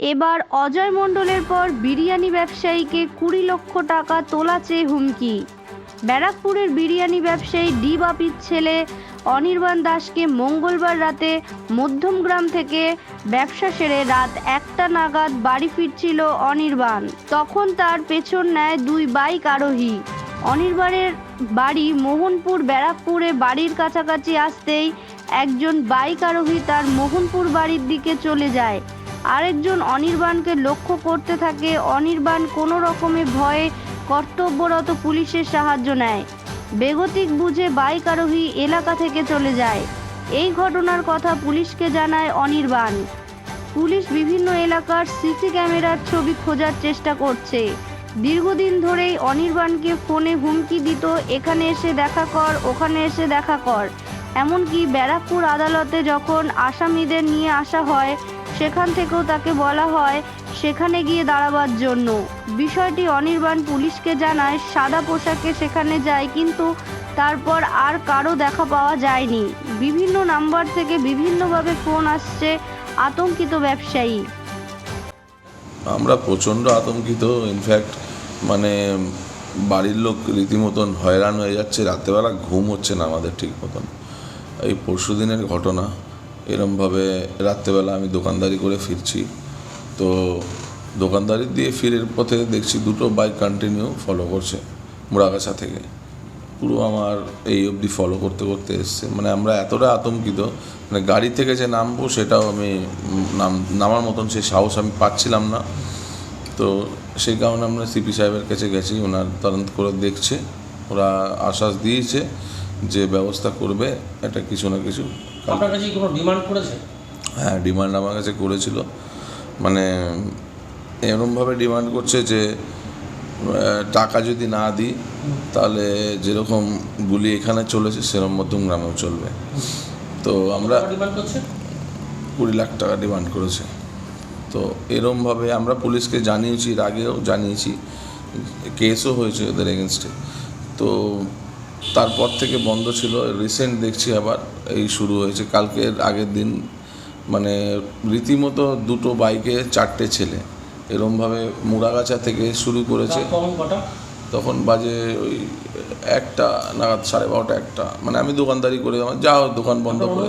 এবার অজয় মণ্ডলের পর বিরিয়ানি ব্যবসায়ীকে কুড়ি লক্ষ টাকা তোলা চেয়ে হুমকি। ব্যারাকপুরের বিরিয়ানি ব্যবসায়ী ডি বাপির ছেলে অনির্বাণ দাসকে মঙ্গলবার রাতে মধ্যমগ্রাম থেকে ব্যবসা সেরে রাত একটা নাগাদ বাড়ি ফিরছিল অনির্বাণ। তখন তার পেছন নেয় দুই বাইক আরোহী। অনির্বাণের বাড়ি মোহনপুর ব্যারাকপুরে বাড়ির কাছাকাছি আসতেই একজন বাইক আরোহী তার মোহনপুর বাড়ির দিকে চলে যায়। আরেকজন অনির্বাণকে লক্ষ্য করতে থাকে। অনির্বাণ কোনো রকমে ভয়ে কর্তব্যরত পুলিশের সাহায্য নেয়। বেগতিক বুঝে বাইক আরোহী এলাকা থেকে চলে যায়। এই ঘটনার কথা পুলিশকে জানায় অনির্বাণ। পুলিশ বিভিন্ন এলাকার সিসি ক্যামেরার ছবি খোঁজার চেষ্টা করছে। দীর্ঘদিন ধরেই অনির্বাণকে ফোনে হুমকি দিত, এখানে এসে দেখা কর, ওখানে এসে দেখা কর। এমনকি ব্যারাকপুর আদালতে যখন আসামিদের নিয়ে আসা হয় সেখান থেকেও তাকে বলা হয়, সেখানে গিয়ে দাঁড়াবার জন্য। বিষয়টি অনির্বাণ পুলিশকে জানায়, সাদা পোশাকে সেখানে যায় কিন্তু তারপর আর কারও দেখা পাওয়া যায়নি। বিভিন্ন নাম্বার থেকে বিভিন্নভাবে ফোন আসছে আতঙ্কিত ব্যবসায়ী। আমরা প্রচণ্ড আতঙ্কিত ইনফ্যাক্ট মানে বাড়ির লোক রীতিমতন হয়রান হয়ে যাচ্ছে রাতেবেলা ঘুম হচ্ছে না আমাদের ঠিক মতন। এই পরশু দিনের ঘটনা এরমভাবে রাত্রেবেলা আমি দোকানদারি করে ফিরছি। তো দোকানদারি দিয়ে ফিরের পথে দেখছি দুটো বাইক কন্টিনিউ ফলো করছে মুড়াগাছা থেকে। পুরো আমার এই অবধি ফলো করতে করতে এসছে। মানে আমরা এতটা আতঙ্কিত মানে গাড়ি থেকে যে নামবো সেটাও আমি নাম, নামার মতন সেই সাহস আমি পাচ্ছিলাম না। তো সেই কারণে আমরা সিপি সাহেবের কাছে গেছি, ওনার তদন্ত করে দেখছে, ওরা আশ্বাস দিয়েছে। যে ব্যবস্থা করবে এটা কিছু না কিছু আপনার কাছে কোনো ডিমান্ড করেছে? হ্যাঁ ডিমান্ড আমার কাছে করেছিল। মানে এরমভাবে ডিমান্ড করছে যে টাকা যদি না দিই তাহলে যেরকম গুলি এখানে চলেছে সেরকম মধ্যম গ্রামেও চলবে। তো আমরা কুড়ি লাখ টাকা ডিমান্ড করেছে। তো এরমভাবে আমরা পুলিশকে জানিয়েছি এর আগেও জানিয়েছি কেসও হয়েছে ওদের এগেনস্টে তো তারপর থেকে বন্ধ ছিল। রিসেন্ট দেখছি আবার এই শুরু হয়েছে। কালকের আগের দিন মানে রীতিমতো দুটো বাইকে চারটে ছেলে এরমভাবে মুড়াগাছা থেকে শুরু করেছে। তখন বাজে ওই একটা নাগাদ সাড়ে বারোটা একটা। মানে আমি দোকানদারি করে আমার যা দোকান বন্ধ করে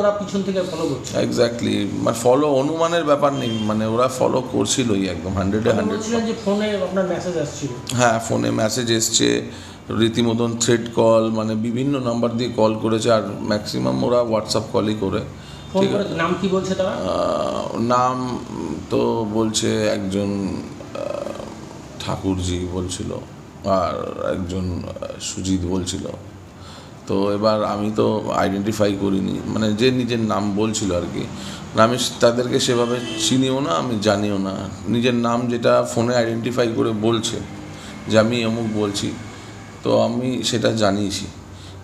ওরা পিছন থেকে ফলো করছে? এক্স্যাক্টলি মানে ফলো অনুমানের ব্যাপার নেই। মানে ওরা ফলো করছিলই একদম হান্ড্রেডে হান্ড্রেড বলছিলেন ফোনে আপনার মেসেজ আসছিল। হ্যাঁ ফোনে মেসেজ এসছে। রীতিমতন থ্রেড কল মানে বিভিন্ন নাম্বার দিয়ে কল করেছে আর ম্যাক্সিমাম ওরা হোয়াটসঅ্যাপ কলই করে। ঠিক নাম কি বলছে তারা? নাম তো বলছে একজন ঠাকুরজি বলছিল আর একজন সুজিত বলছিল। তো এবার আমি তো আইডেন্টিফাই করিনি। মানে যে নিজের নাম বলছিল আর কি। আমি তাদেরকে সেভাবে চিনিও না আমি জানিও না। নিজের নাম যেটা ফোনে আইডেন্টিফাই করে বলছে যে আমি অমুক বলছি। তো আমি সেটা জানিয়েছি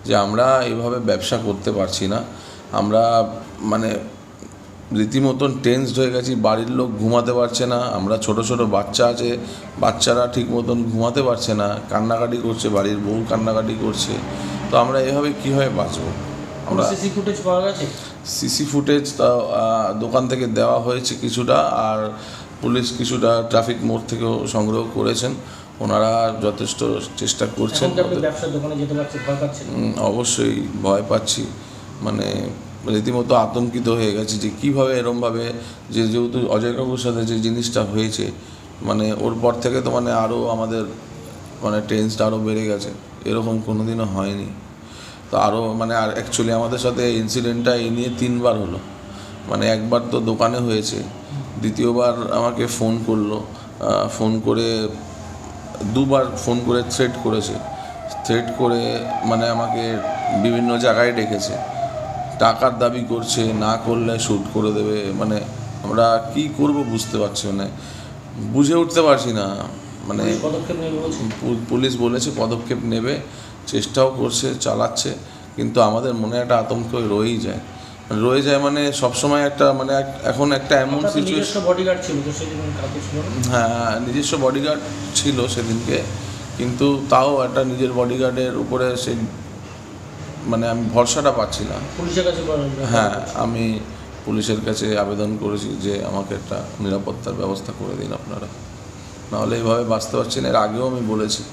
যে আমরা এভাবে ব্যবসা করতে পারছি না। আমরা মানে রীতিমতন টেন্সড হয়ে গেছি বাড়ির লোক ঘুমাতে পারছে না আমরা ছোট ছোট বাচ্চা আছে বাচ্চারা ঠিক মতন ঘুমাতে পারছে না কান্নাকাটি করছে বাড়ির বউ কান্নাকাটি করছে তো আমরা এভাবে কীভাবে বাঁচবো? আমরা সিসি ফুটেজ পাওয়া গেছে? সিসি ফুটেজ তা দোকান থেকে দেওয়া হয়েছে কিছুটা আর পুলিশ কিছুটা ট্রাফিক মোড় থেকেও সংগ্রহ করেছেন। ওনারা যথেষ্ট চেষ্টা করছেন। অবশ্যই ভয় পাচ্ছি। মানে রীতিমতো আতঙ্কিত হয়ে গেছে যে কীভাবে এরমভাবে যে যেহেতু অজয় কাকুর সাথে যে জিনিসটা হয়েছে মানে ওর পর থেকে তো মানে আরও আমাদের মানে টেন্সটা আরও বেড়ে গেছে। এরকম কোনো দিনও হয়নি। তো আরও মানে আর অ্যাকচুয়ালি আমাদের সাথে ইনসিডেন্টটা এই নিয়ে তিনবার হলো। মানে একবার তো দোকানে হয়েছে দ্বিতীয়বার আমাকে ফোন করল। ফোন করে দুবার ফোন করে থ্রেট করেছে। থ্রেট করে মানে আমাকে বিভিন্ন জায়গায় ডেকেছে। টাকার দাবি করছে না করলে শ্যুট করে দেবে মানে আমরা কি করব বুঝতে পারছি মানে বুঝে উঠতে পারছি না মানে পুলিশ বলছে পদক্ষেপ নেবে চেষ্টাও করছে চালাচ্ছে কিন্তু আমাদের মনে একটা আতঙ্ক রয়েই যায়। রয়ে যায় মানে সবসময় একটা মানে এখন একটা এমন সিচুয়েশন নিজস্ব বডিগার্ড ছিল তো সেদিন কাউকে ছিল হ্যাঁ নিজস্ব বডিগার্ড ছিল সেদিনকে কিন্তু তাও একটা নিজের বডিগার্ডের উপরে সে মানে আমি ভরসাটা পাচ্ছি না পুলিশের কাছে হ্যাঁ আমি পুলিশের কাছে আবেদন করেছি যে আমাকে একটা নিরাপত্তার ব্যবস্থা করে দিন আপনারা। নাহলে এইভাবে বাঁচতে পারছি না এর আগেও আমি বলেছি।